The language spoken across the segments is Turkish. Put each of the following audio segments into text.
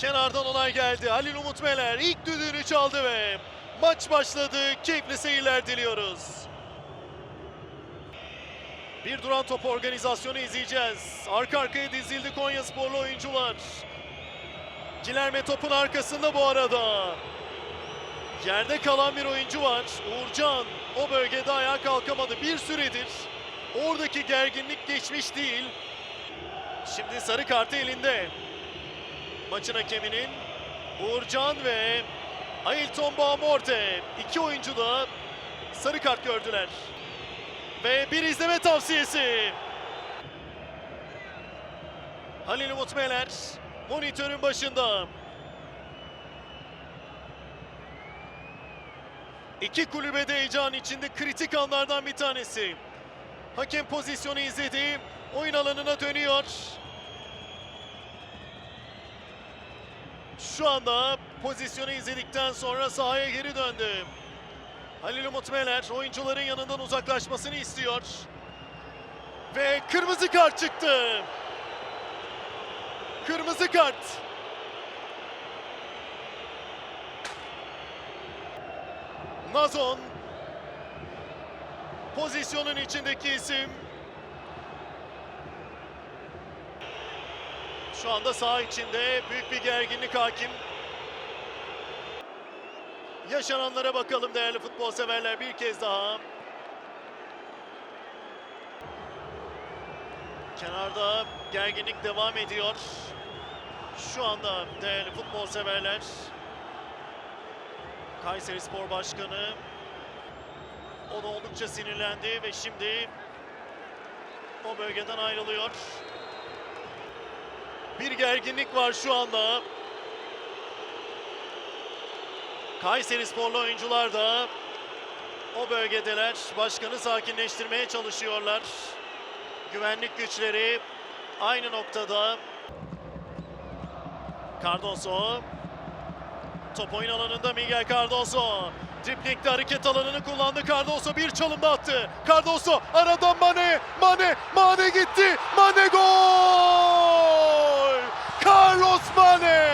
Kenardan olay geldi. Halil Umut Meler ilk düdüğünü çaldı ve maç başladı. Keyifli seyirler diliyoruz. Bir duran top organizasyonu izleyeceğiz. Arka arkaya dizildi Konya sporlu oyuncular. Cilerme topun arkasında bu arada. Yerde kalan bir oyuncu var. Uğurcan o bölgede ayağa kalkamadı. Bir süredir oradaki gerginlik geçmiş değil. Şimdi sarı kartı elinde. Maçın hakeminin Uğurcan ve Ailton Bağmorte. iki oyuncu da sarı kart gördüler. Ve bir izleme tavsiyesi. Halil Umut Meler monitörün başında. İki kulübede heyecan içinde kritik anlardan bir tanesi. Hakem pozisyonu izledi. Oyun alanına dönüyor. Şu anda pozisyonu izledikten sonra sahaya geri döndü. Halil Umut Meler oyuncuların yanından uzaklaşmasını istiyor. Ve kırmızı kart çıktı. Kırmızı kart. Nazon pozisyonun içindeki isim. Şu anda saha içinde büyük bir gerginlik hakim. Yaşananlara bakalım değerli futbol severler bir kez daha. Kenarda gerginlik devam ediyor. Şu anda değerli futbol severler. Kayseri Spor Başkanı o da oldukça sinirlendi ve şimdi o bölgeden ayrılıyor. Bir gerginlik var şu anda. Kayseri sporlu oyuncular da o bölgedeler. Başkanı sakinleştirmeye çalışıyorlar. Güvenlik güçleri aynı noktada. Cardoso. Top oyun alanında Miguel Cardoso. Dripling'de hareket alanını kullandı. Cardoso bir çalımda attı. Cardoso aradan Mane. Mane. Mane gitti. Mane gol. Carlos Mane.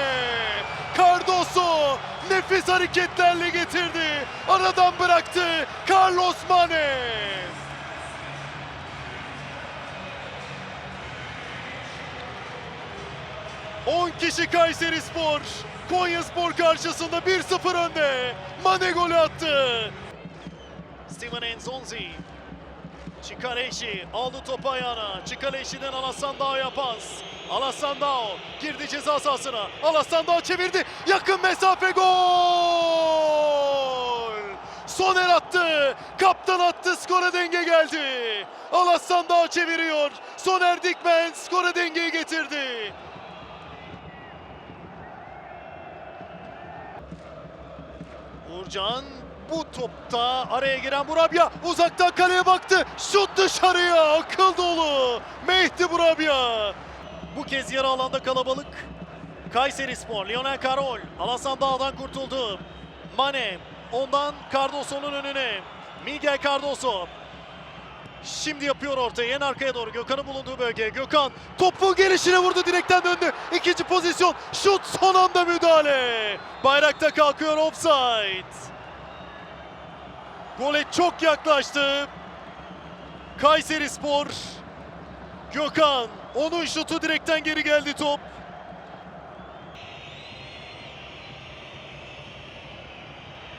Cardoso nefis hareketlerle getirdi. Aradan bıraktı. Carlos Mane. On kişi Kayseri Spor. Konya Spor karşısında 1-0 önde. Mane golü attı. Steven Enzonzi. Çikaleşi aldı topu ayağına. Çikaleşi'den Alassan Dağ'a pas. Alassan Dağ girdi ceza sahasına. Alassan Dağ çevirdi. Yakın mesafe gol. Soner attı. Kaptan attı. Skora denge geldi. Alassan Dağ çeviriyor. Soner Dikmen skora dengeyi getirdi. Uğurcan bu topta araya giren Burabya uzaktan kaleye baktı. Şut dışarıya akıl dolu. Mehdi Burabya. Bu kez yarı alanda kalabalık. Kayseri Spor, Lionel Karol. Alasan Dağ'dan kurtuldu. Mane ondan Cardoso'nun önüne. Miguel Cardoso. Şimdi yapıyor ortaya en arkaya doğru Gökhan'ın bulunduğu bölge. Gökhan topu gelişine vurdu direkten döndü. İkinci pozisyon şut son anda müdahale. Bayrakta kalkıyor offside. Gole çok yaklaştı. Kayseri Spor. Gökhan onun şutu direkten geri geldi top.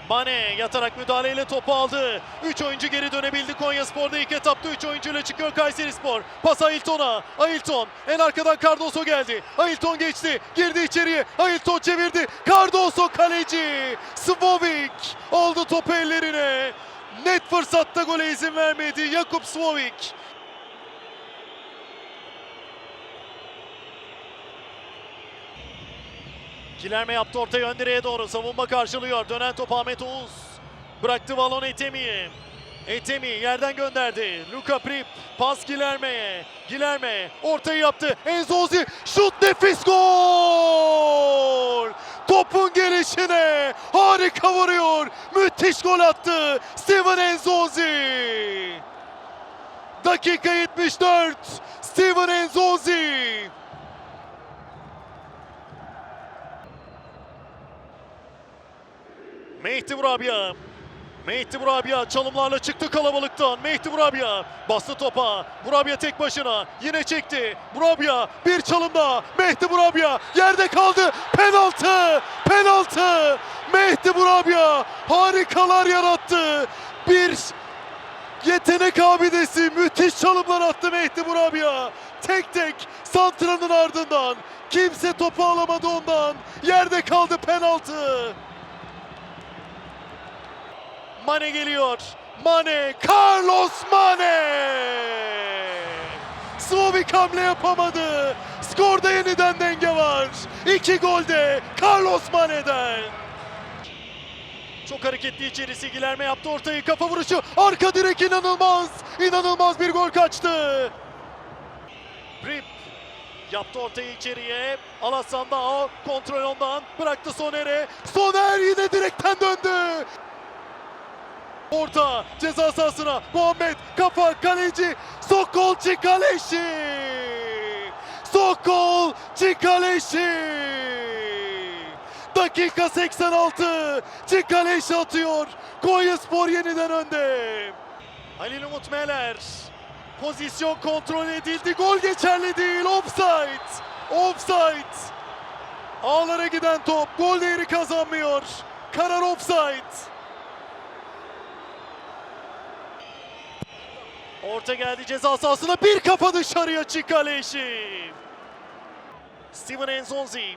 Mane yatarak müdahaleyle topu aldı. 3 oyuncu geri dönebildi Konya Spor'da ilk etapta 3 oyuncuyla çıkıyor Kayseri Spor. Pas Ailton'a. Ailton en arkadan Cardoso geldi. Ailton geçti. Girdi içeriye. Ailton çevirdi. Cardoso kaleci. Svovic aldı topu ellerine. Net fırsatta gole izin vermedi Jakub Svovic. Kilerme yaptı ortaya ön direğe doğru. Savunma karşılıyor. Dönen top Ahmet Oğuz. Bıraktı balon Etemi'ye. Etemi yerden gönderdi. Luka Prip pas Gilerme'ye. Gilerme ortayı yaptı. Enzozi şut nefis gol! Topun gelişine harika vuruyor. Müthiş gol attı. Steven Enzozi. Dakika 74. Steven Enzozi. Mehdi Burabya. Mehdi Burabya çalımlarla çıktı kalabalıktan. Mehdi Burabya bastı topa. Burabya tek başına yine çekti. Burabya bir çalım daha. Mehdi Burabya yerde kaldı. Penaltı! Penaltı! Mehdi Burabya harikalar yarattı. Bir yetenek abidesi müthiş çalımlar attı Mehdi Burabya. Tek tek santranın ardından kimse topu alamadı ondan. Yerde kaldı penaltı. Mane geliyor. Mane, Carlos Mane! Slovik hamle yapamadı. Skorda yeniden denge var. İki golde Carlos Mane'den. Çok hareketli içerisi Gilerme yaptı ortayı kafa vuruşu. Arka direk inanılmaz. İnanılmaz bir gol kaçtı. Rip yaptı ortayı içeriye. Alasan Dao kontrol ondan bıraktı Soner'e. Soner yine direkten döndü. Orta ceza sahasına. Muhammed kafa kaleci. Sokol Çikaleşi Sokol Çikaleşi Dakika 86 Çikaleşi atıyor. Konyaspor yeniden önde. Halil Umut Meler. Pozisyon kontrol edildi. Gol geçerli değil. Offside. Offside. Ağlara giden top. Gol değeri kazanmıyor. Karar offside Orta geldi ceza sahasına bir kafa dışarıya Çikaleşi. Steven Enzonzi.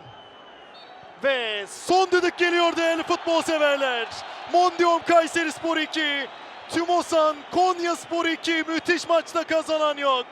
Ve son düdük geliyor değerli futbol severler. Mondium Kayseri Spor 2. Tümosan Konya Spor 2 müthiş maçta kazanan yok.